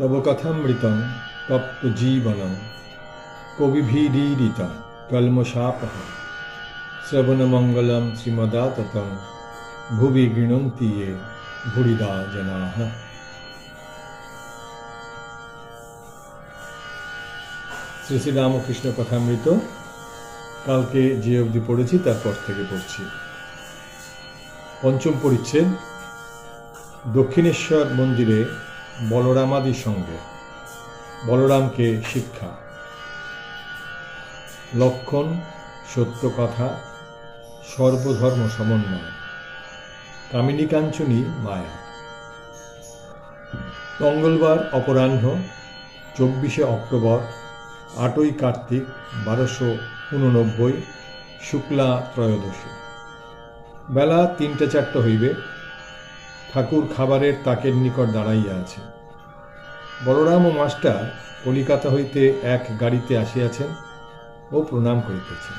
তব কথামৃতং তপ্ত জীবনং কবিভিডীরিত কলমশাপহ। শ্রবণমঙ্গলম শ্রীমদাততং ভুবি গৃণন্তি ভুরিদা জনাঃ শ্রী শ্রী রামকৃষ্ণ কথামৃত। কালকে যে অবধি পড়েছি, তারপর থেকে পড়ছি। পঞ্চম পরিচ্ছেদ। দক্ষিণেশ্বর মন্দিরে বলরামাদির সঙ্গে। বলরামকে শিক্ষা। লক্ষণ সত্য কথা সর্বধর্ম সমন্বয়। কামিনী কাঞ্চনী মায়া। মঙ্গলবার অপরাহ্ন, চব্বিশে অক্টোবর, আটই কার্তিক, বারোশো উননব্বই, শুক্লা ত্রয়োদশী। বেলা তিনটে চারটে হইবে। ঠাকুর খাবারের তাকের নিকট দাঁড়াইয়া আছে। বলরাম ও মাস্টার কলিকাতা হইতে এক গাড়িতে আসিয়াছেন ও প্রণাম করিতেছেন।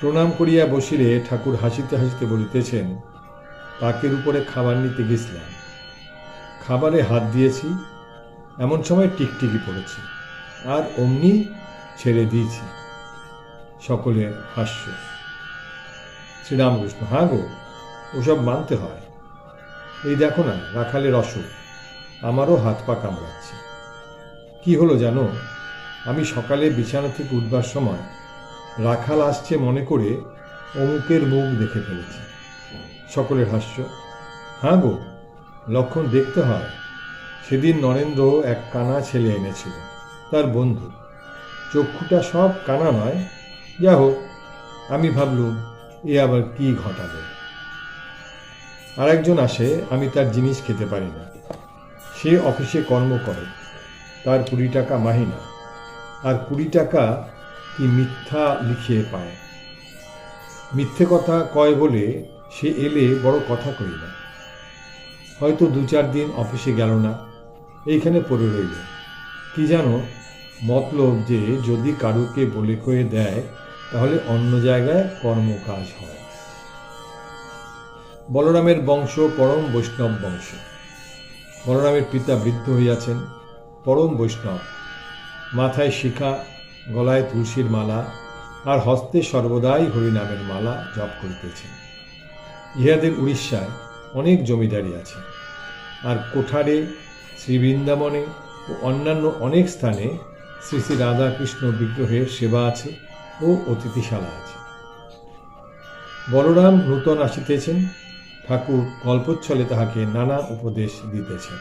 প্রণাম করিয়া বসিলে ঠাকুর হাসিতে হাসিতে বলিতেছেন, তাকের উপরে খাবার নিতে গেছিলাম। খাবারে হাত দিয়েছি, এমন সময় টিকটিকি পড়েছে, আর অমনি ছেড়ে দিয়েছি। সকলের হাস্য। শ্রীরামকৃষ্ণ হ্যাঁ গো, ওসব মানতে হয়। এই দেখো না, রাখালের অসুখ। আমারও হাত পা কামড়াচ্ছে। কি হলো জানো? আমি সকালে বিছানা থেকে উঠবার সময় রাখাল আসছে মনে করে অমুকের মুখ দেখে ফেলেছি। সকলের হাস্য হ্যাঁ গো, লক্ষণ দেখতে হয়। সেদিন নরেন্দ্র এক কানা ছেলে এনেছিল, তার বন্ধু। চক্ষুটা সব কানা নয়। যা হোক, আমি ভাবলুম, এ আবার কি ঘটাবে? আর একজন আসে, আমি তার জিনিস খেতে পারি না। সে অফিসে কর্ম করে, তার কুড়ি টাকা মাহিনা। আর কুড়ি টাকা কি মিথ্যা লিখিয়ে পায়? মিথ্যে কথা কয় বলে সে এলে বড় কথা কই না। হয়তো দু চার দিন অফিসে গেল না, এইখানে পড়ে রইল। কি জানো, মতলব যে যদি কারুকে বলে কয়ে দেয়, তাহলে অন্য জায়গায় কর্মকাজ হয়। বলরামের বংশ পরম বৈষ্ণব বংশ। বলরামের পিতা বৃদ্ধ হইয়াছেন, পরম বৈষ্ণব। মাথায় শিখা, গলায় তুলসীর মালা, আর হস্তে সর্বদাই হরিনামের মালা জপ করিতেছেন। ইহাদের উড়িষ্যায় অনেক জমিদারি আছে, আর কোঠারে শ্রী বৃন্দাবনে ও অন্যান্য অনেক স্থানে শ্রী শ্রী রাধাকৃষ্ণ বিগ্রহের সেবা আছে ও অতিথিশালা আছে। বলরাম নূতন আসিতেছেন ঠাকুর কল্পচ্ছলে তাহাকে নানা উপদেশ দিতেছেন।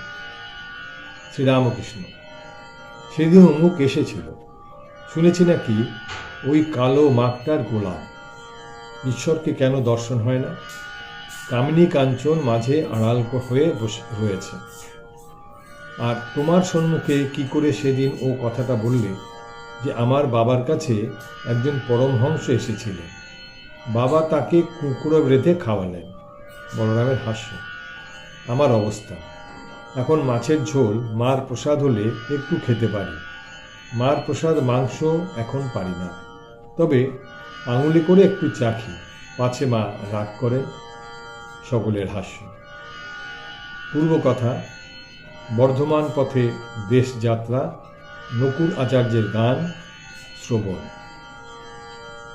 শ্রীরামকৃষ্ণ, সেদিন অমুক এসেছিল। শুনেছি নাকি ওই কালো মাকটার গোলাম ঈশ্বরকে কেন দর্শন হয় না? কামিনী কাঞ্চন মাঝে আড়াল হয়ে বসে রয়েছে। আর তোমার সম্মুখে কি করে সেদিন ও কথাটা বললে যে আমার বাবার কাছে একজন পরমহংস এসেছিলেন। বাবা তাকে কুকুরো বেঁধে খাওয়ালেন। বলরামের হাস্য। আমার অবস্থা। এখন মাছের ঝোল, মার প্রসাদ হলে একটু খেতে পারি। মার প্রসাদ, মাংস এখন পারি না। তবে আঙুলে করে একটু চাখি পাছে মা রাগ করেন সকলের হাস্য। পূর্ব কথা, বর্ধমান পথে দেশ যাত্রা, নকুর আচার্যের গান, শ্রবণ।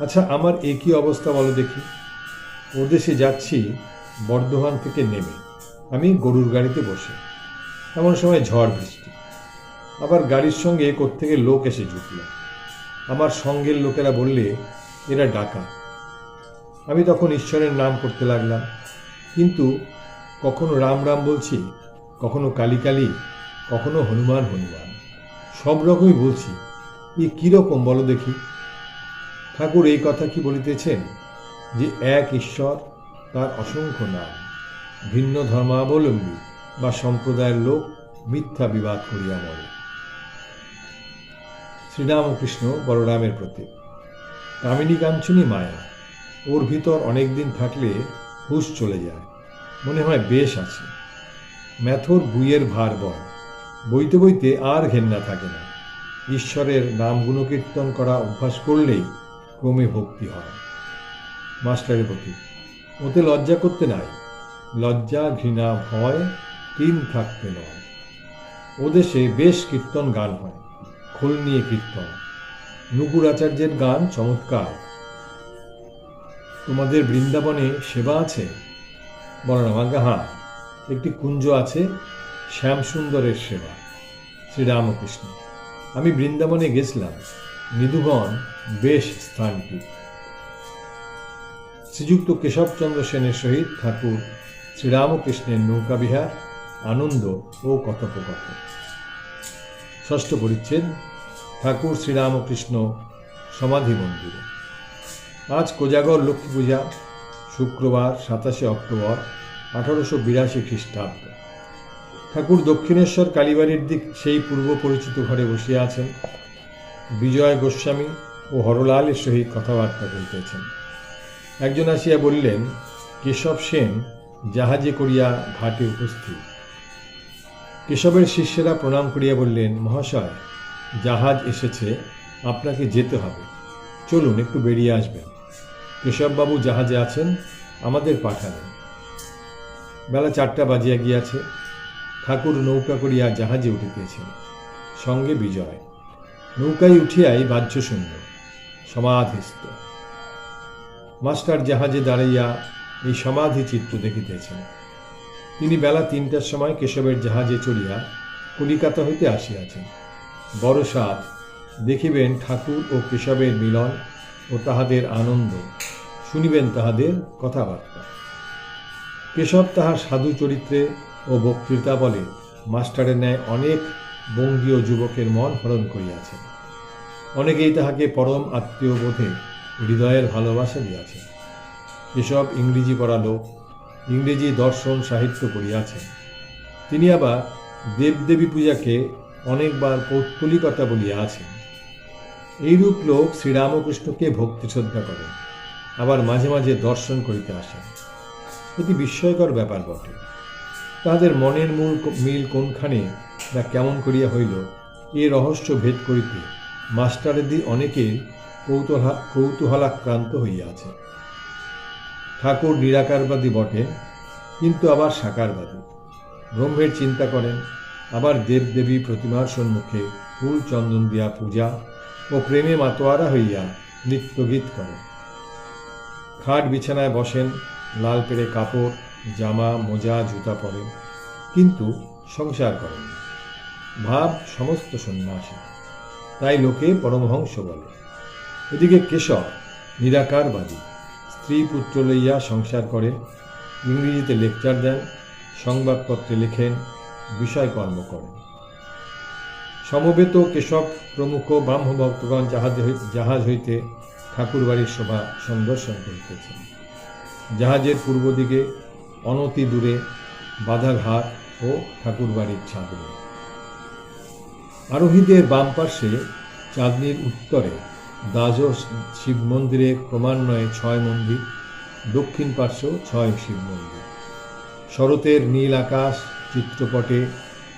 আচ্ছা আমার একই অবস্থা বলো দেখি। ওদেশে যাচ্ছি বর্ধমান থেকে নেমে আমি গরুর গাড়িতে বসে। এমন সময় ঝড় বৃষ্টি। আবার গাড়ির সঙ্গে কোত্থেকে লোক এসে জুটল আমার সঙ্গের লোকেরা বললে, এরা ডাকা আমি তখন ঈশ্বরের নাম করতে লাগলাম। কিন্তু কখনো রাম রাম বলছি, কখনো কালী কালী, কখনো হনুমান হনুমান। সব রকমই বলছি, এ কীরকম বলো দেখি? ঠাকুর এই কথা কি বলিতেছেন? যে এক ঈশ্বর তার অসংখ্য নাম। ভিন্ন ধর্মাবলম্বী বা সম্প্রদায়ের লোক মিথ্যা বিবাদ করিয়া মরে। শ্রীরামকৃষ্ণ বলরামের প্রতি কামিনী কাঞ্চনী মায়া, ওর ভিতর অনেক দিন থাকলে হুশ চলে যায়, মনে হয় বেশ আছে। ম্যাথর বুইয়ের ভার বয়, বইতে বইতে আর ঘেন্না থাকে না। ঈশ্বরের নাম গুণকীর্তন করা অভ্যাস করলেই ক্রমে ভক্তি হয়। মাস্টারের প্রতি ওতে লজ্জা করতে নাই। লজ্জা, ঘৃণা, ভয় তিন থাকতে নয়। ওদেশে বেশ কীর্তন গান হয়, খোল নিয়ে কীর্তন। নুকুর আচার্যের গান চমৎকার। তোমাদের বৃন্দাবনে সেবা আছে? বলরাম আজ্ঞা হ্যাঁ একটি কুঞ্জ আছে, শ্যামসুন্দরের সেবা। শ্রীরামকৃষ্ণ, আমি বৃন্দাবনে গেছিলাম। নিধুগণ বেশ স্থানটি। শ্রীযুক্ত কেশবচন্দ্র সেনের সহিত ঠাকুর শ্রীরামকৃষ্ণের নৌকাবিহার আনন্দ ও কথোপকথন। ষষ্ঠ পরিচ্ছেদ, ঠাকুর শ্রীরামকৃষ্ণ সমাধি মন্দিরে। আজ কোজাগর লক্ষ্মী পূজা, শুক্রবার সাতাশে অক্টোবর আঠারোশো বিরাশি খ্রিস্টাব্দ। ঠাকুর দক্ষিণেশ্বর কালীবাড়ির দিক সেই পূর্ব পরিচিত ঘরে বসিয়া আছেন। বিজয় গোস্বামী ও হরলালের সহিত কথাবার্তা করিতেছেন একজন আসিয়া বললেন, কেশব সেন জাহাজে করিয়া ঘাটে উপস্থিত। কেশবের শিষ্যেরা প্রণাম করিয়া বললেন, মহাশয়, জাহাজ এসেছে, আপনাকে যেতে হবে। চলুন, একটু বেরিয়ে আসবেন। কেশববাবু জাহাজে আছেন, আমাদের পাঠালেন বেলা চারটা বাজিয়া গিয়াছে। ঠাকুর নৌকা করিয়া জাহাজে উঠিতেছেন। সঙ্গে বিজয়। নৌকায় উঠিয়াই বাহ্য শূন্য সমাধিস্থ। মাস্টার জাহাজে দাঁড়াইয়া এই সমাধি চিত্র দেখিতেছেন। তিনি বেলা তিনটার সময় কেশবের জাহাজে চড়িয়া কলিকাতা হইতে আসিয়াছেন। বড় সাত দেখিবেন ঠাকুর ও কেশবের মিলন ও তাহাদের আনন্দ, শুনিবেন তাহাদের কথাবার্তা। কেশব তাহার সাধু চরিত্রে ও বক্তৃতা বলে মাস্টারের ন্যায় অনেক বঙ্গীয় যুবকের মন হরণ করিয়াছেন। অনেকেই তাহাকে পরম আত্মীয় বোধে হৃদয়ের ভালোবাসা দিয়াছেন কেশব ইংরেজি পড়া লোক, ইংরেজি দর্শন সাহিত্য পড়িয়াছেন তিনি আবার দেবদেবী পূজাকে অনেকবার পৌত্তলিকতা বলিয়া আছেন এইরূপ লোক শ্রীরামকৃষ্ণকে ভক্তি শ্রদ্ধা করেন আবার মাঝে মাঝে দর্শন করিতে আসেন এটি বিস্ময়কর ব্যাপার বটে। তাহাদের মনের মূল মিল কোনখানে বা কেমন করিয়া হইল, এ রহস্য ভেদ করিতে মাস্টারেদি অনেকের কৌতূহা কৌতূহলাক্রান্ত হইয়াছে ঠাকুর নিরাকারবাদী বটে, কিন্তু আবার সাকারবাদী। ব্রহ্মের চিন্তা করেন, আবার দেবদেবী প্রতিমার সম্মুখে ফুল চন্দন দিয়া পূজা ও প্রেমে মাতোয়ারা হইয়া নৃত্যগীত করেন। খাট বিছানায় বসেন, লাল পেড়ে কাপড়, জামা, মোজা, জুতা পরেন, কিন্তু সংসার করেন ভাব সমস্ত সন্ন্যাসী। তাই লোকে পরমহংস বলে। এদিকে কেশব, নিরাকারবাদী। স্ত্রী পুত্র লইয়া সংসার করে ইংরেজিতে লেকচার দেন, সংবাদপত্রে লেখেন, বিষয়কর্ম করেন। সমবেত কেশব প্রমুখ ব্রাহ্মভক্তগণ জাহাজে জাহাজ হইতে ঠাকুরবাড়ির শোভা সন্দর্শন করিতেছেন। জাহাজের পূর্ব দিকে অনতি দূরে বাধাঘাট ও ঠাকুরবাড়ির ছাদে আরোহীদের বাম পার্শ্বে চাঁদনির উত্তরে দ্বাদশ শিব মন্দিরে ক্রমান্বয়ে ছয় মন্দির, দক্ষিণ পার্শ্ব ছয় শিব মন্দির। শরতের নীল আকাশ, চিত্রপটে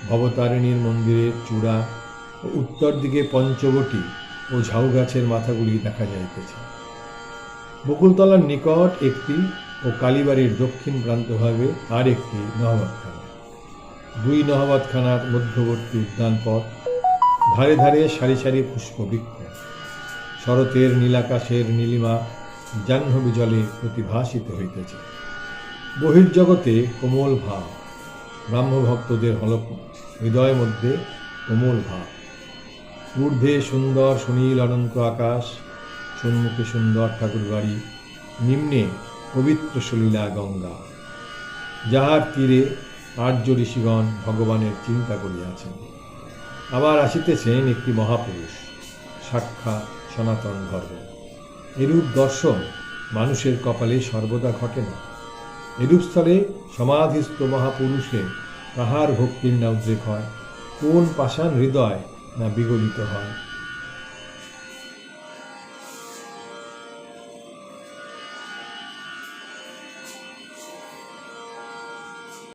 ভবতারিণীর মন্দিরের চূড়া ও উত্তর দিকে পঞ্চবটি ও ঝাউ গাছের মাথাগুলি দেখা যাইতেছে। বকুলতলার নিকট একটি ও কালীবাড়ির দক্ষিণ প্রান্তভাগে আর একটি নহবতখানা দুই নহবতখানার মধ্যবর্তী উদ্যান পথ ধারে ধারে সারি সারি পুষ্পবৃক্ষ। শরতের নীলাকাশের নীলিমা জাহ্নবী জলে প্রতিভাসিত হইতেছে। বহির্জগতে কোমল ভাব, ব্রাহ্মভক্তদের হলক হৃদয় মধ্যে কোমল ভাব। ঊর্ধ্বে সুন্দর সুনীল অনন্ত আকাশ, সম্মুখে সুন্দর ঠাকুর বাড়ি, নিম্নে পবিত্র সলীলা গঙ্গা। যাহার তীরে আর্য ঋষিগণ ভগবানের চিন্তা করিয়াছেন। আবার আসিতেছেন একটি মহাপুরুষ, সাক্ষাৎ সনাতন ধর্ম। এরূপ দর্শন মানুষের কপালে সর্বদা ঘটে না। এরূপ স্থলে সমাধিস্থ মহাপুরুষে তাহার ভক্তির না উদ্রেক হয়, কোন পাষাণ হৃদয় না বিগলিত হয়?